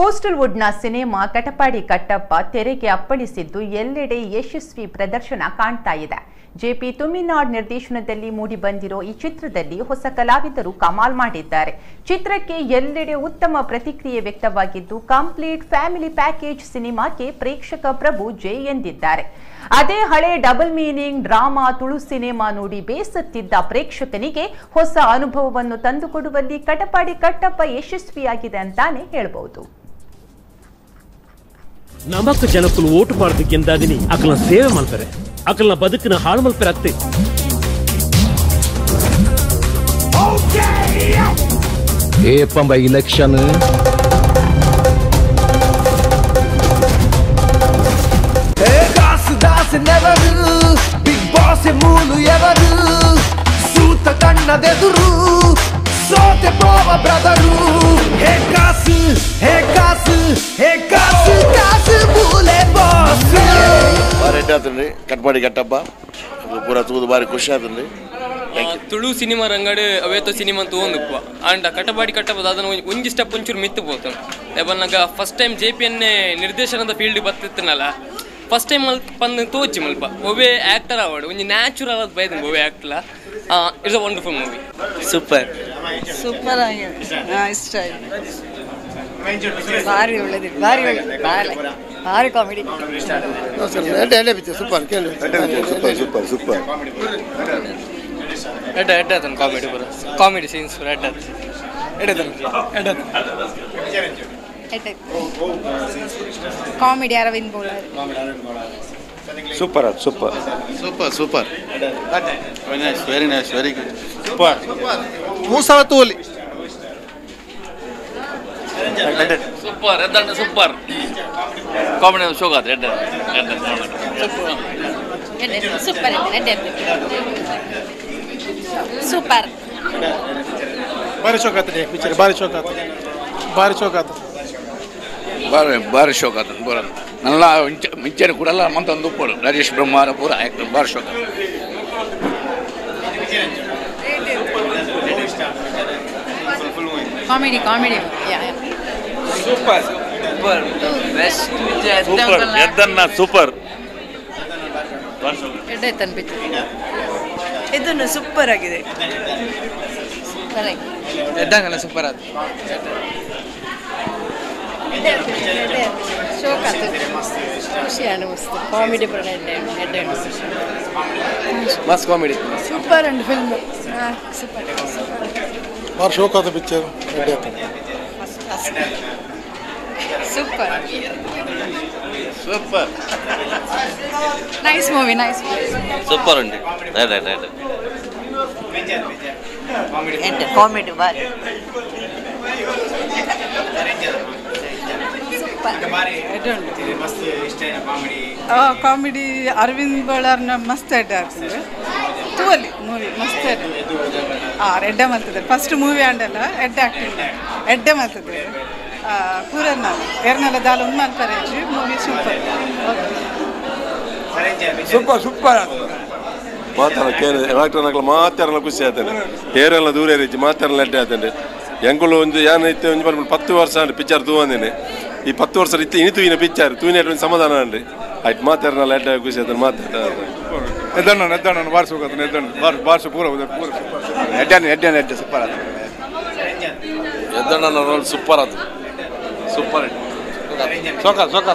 Coastal ವುಡ್ನ cinema Katapadi Kattappa ತೆರೆಗೆ ಅಪ್ಪಳಿಸಿದ್ದು ಎಲ್ಲೆಡೆ ಯಶಸ್ವಿ ಪ್ರದರ್ಶನ ಕಾಣ್ತಾ ಇದೆ. ಜೆಪಿ ತುಮಿನಾಡ್ ನಿರ್ದೇಶನದಲ್ಲಿ ಮೂಡಿಬಂದಿರೋ ಈ ಚಿತ್ರದಲ್ಲಿ ಹೊಸ ಕಲಾವಿದರು ಕಮಾಲ್ ಮಾಡಿದ್ದಾರೆ. ಚಿತ್ರಕ್ಕೆ ಎಲ್ಲೆಡೆ ಉತ್ತಮ ಪ್ರತಿಕ್ರಿಯೆ ವ್ಯಕ್ತವಾಗಿದ್ದು ಕಂಪ್ಲೀಟ್ ಫ್ಯಾಮಿಲಿ ಪ್ಯಾಕೇಜ್ ಸಿನಿಮಾಕ್ಕೆ ಪ್ರೇಕ್ಷಕ ಪ್ರಭು ಜೆ ಎಂದಿದ್ದಾರೆ. ಅದೇ ಹಳೆ double meaning drama Tulu cinema ನೋಡಿ ಬೇಸತ್ತಿದ್ದ ಪ್ರೇಕ್ಷಕನಿಗೆ ಹೊಸ ಅನುಭವವನ್ನು ತಂದುಕೊಡುವಲ್ಲಿ ಕಟಪಾಡಿ ಕಟ್ಟಪ್ಪ ಯಶಸ್ವಿಯಾಗಿದೆ ಅಂತಾನೆ ಹೇಳ್ಬಹುದು. ನಮಕ್ ಜನಕ್ಕಲು ಓಟು ಮಾಡೋದಕ್ಕೆಂದಾದಿನಿ ಅಕಲ್ನ ಸೇವೆ ಮಾಡ್ತಾರೆ ಅಕಲ್ನ ಬದುಕಿನ ಹಾಳು ಮಲ್ಪರೆ ಆಗ್ತದೆ ಏಪಂಬ ಇಲೆಕ್ಷನ್ దాసు దాసెనెవరు బిగ్ బాస్ మూలు ఎవరు సూత కన్నదెదురు సోతే పోవ బ్రదరు ಆತನ್ರಿ ಕಟ್ಪಾಡಿ ಕಟ್ಟಪ್ಪ ಅದು ಪೂರ ತೂದು ಬಾರಿ ಖುಷಿ ಆತನ್ರಿ ತುಳು ಸಿನಿಮಾ ರಂಗಡ್ ಅವೇತೋ ಸಿನಿಮಾ ತೋಂದುಪ್ಪ ಅಂಡ ಕಟಪಾಡಿ ಕಟ್ಟಪದ ಅದನ್ನ ಒಂಜಿ ಸ್ಟೆಪ್ ಒಂಚೂರು ಮಿತ್ತು ಪೋತು ಎಬನ್ನಾಗ ಫಸ್ಟ್ ಟೈಮ್ ಜೆ ಪಿ ಎನ್ನೇ ನಿರ್ದೇಶನದ ಫೀಲ್ಡ್ ಬತ್ತಿತ್ತನಲ್ಲ ಫಸ್ಟ್ ಟೈಮ್ ಮಲ್ ಪಂದ್ ತೋಚಿ ಮಲ್ಪ ಒವೇ ಆಕ್ಟರ್ ಆವಾಡು ಒಂಜಿ ನ್ಯಾಚುರಲ್ ಆದ ಬೈದಂಗೆ ಒವೇ actor it's a wonderful movie super super ಆಗಿದೆ ಹಾ, ಇಷ್ಟ ಆಯ್ತು ಭಾರಿ ಒಳ್ಳೇದಿತ್ತು ಭಾರಿ ಒಳ್ಳೆ ಭಾರಿ ಭಾರಿ comedy super super super super. ಎಡ್ಡ ಎಡ್ಡ ಅದನ್ನು ಕಾಮಿಡಿ ಬರ. ಕಾಮಿಡಿ ಸೀನ್ಸ್ ಎಡ್ಡ ಕಾಮಿಡಿ ಅರವಿಂದ್ ಬೋಳಾರ್ ಸೂಪರ್ ಅದು super. Super super. Very nice very good super. ಮೂಸಲ ತೂಲಿ ಸೂಪರ್ ಎದ್ದಂಡ ಸೂಪರ್ ಕಾಮಿಡಿ ಶೋಗಾದ ಎಡ್ಡ ಎಡ್ಡ ಸೂಪರ್ ಸೂಪರ್ ಭಾರಿ ಶೋಕ್ ಆಗ್ತದೆ ಪಿಕ್ಚರ್ ಭಾರಿ ಶೋಕ್ ಆಗ್ತದೆ ಭಾರಿ ಶೋಕ್ ಆಗ್ತದೆ ಬಾರಿ ಬಾರಿ ಶೋಕ್ ಆತ ಬರ ನಲ್ಲ ಮಿಂಚನೆ ಕೂಡಲ್ಲ ಮಂತ ಒಂದು ಉಪ್ಪಳು ನರೇಶ್ ಬ್ರಹ್ಮಾರ ಪೂರ ಆಯ್ತು ಭಾರಿ ಶೋಕ್ ಆತ ಕಾಮಿಡಿ ಕಾಮಿಡಿ ಸೂಪರ್. ಸೂಪರ್. ಎದ್ದನ್ನ ಸೂಪರ್. ಎಡ್ಡಾಯ್ತನ್ ಪಿಕ್ಚರ್ ಇದನ್ನು ಸೂಪರ್ ಆಗಿದೆ. ಎದ್ದಂಗಲ್ಲ ಸೂಪರ್ ಅದು ಶೋಕ್ ಆಯ್ತು ಖುಷಿ ಅನಿಸ್ತು ಕಾಮಿಡಿ ಎಡ್ಡೆ ಮಸ್ತ್ comedy super and film super. ಭಾರಿ ಶೋಕ್ ಆದ ಪಿಕ್ಚರ್ ಆಗ್ತದೆ. Super super nice movie nice super ಉಂಟು ರೈ ಕಾಮಿಡಿ ಬಾಲಿ ವೆರಿ ಗುಡ್ ಕಾಮಿಡಿ ಅರವಿಂದ್ ಬಳ್ಳಾರ್ನ ಮಸ್ತ್ ಮಸ್ಟರ್ ಡ್ಯಾಕ್ಸ್ ಮೂವಿ ಮಸ್ತ್ ಹಾಂ ಎಡ್ಡೆ ಮಾಡ್ತಿದ್ದಾರೆ ಫಸ್ಟ್ ಮೂವಿ ಆಂಡಲ್ಲ ಎಡ್ಡೆ ಆಕ್ಟಿಂಗ್ ಎಡ್ಡೆ ಮಾಡ್ತಿದ್ದಾರೆ ಪೂರನ್ನ ಎರ್ನೆಲ್ಲ ದಾಲ ಒಂದು ಮಾಡ್ತಾರೆ ಮೂವಿ ಸೂಪರ್ ಸೂಪರ್ ಸೂಪರ್ ಮಾತಾಡ ಕೇಳಿ ಮಾತಾಡಲ್ಲ ಖುಷಿ ಆತನೆ ಏರೆಲ್ಲ ದೂರ ಇರಿಚಿ ಮಾತಾಡಲ್ಲ ಅಡ್ಡೆ ಆತಂಡೆ ಎಂಕುಲು ಒಂದು ಯಾನ ಒಂದು ಪತ್ತು ವರ್ಷ ಅಂಡ್ ಪಿಚ್ಚರ್ ತೂವಂದೇನೆ ಈ ಪತ್ತು ವರ್ಷ ಇತ್ತು ಇನಿ ತೂಯಿನ ಪಿಕ್ಚರ್ ತೂಯಿನ ಸಮಾಧಾನ ಅಂಡ್ರಿ ಆಯ್ತು ಮಾತಾಡಲ್ಲ ಅಡ್ಡೆ ಖುಷಿ ಆತನೆ ಮಾತಾಡ ಎದ್ದಣ್ಣ ಎದ್ದಣ್ಣ ಶೋಕ್ ಆಗ್ತದೆ ಎದ್ದಣ್ಣ ಭಾರಿ ಭಾರಿ ಪೂರ ಪೂರ. ಎಡ್ಡನ್ ಎಡ್ಡನ್ ಎಡ್ಡ ಸೂಪರ್ ಆತ. ಎದ್ದಣ್ಣ ರೋಲ್ ಸೂಪರ್ ಅದು ಸೂಪರ್ ಶೋಕ ಶೋಕ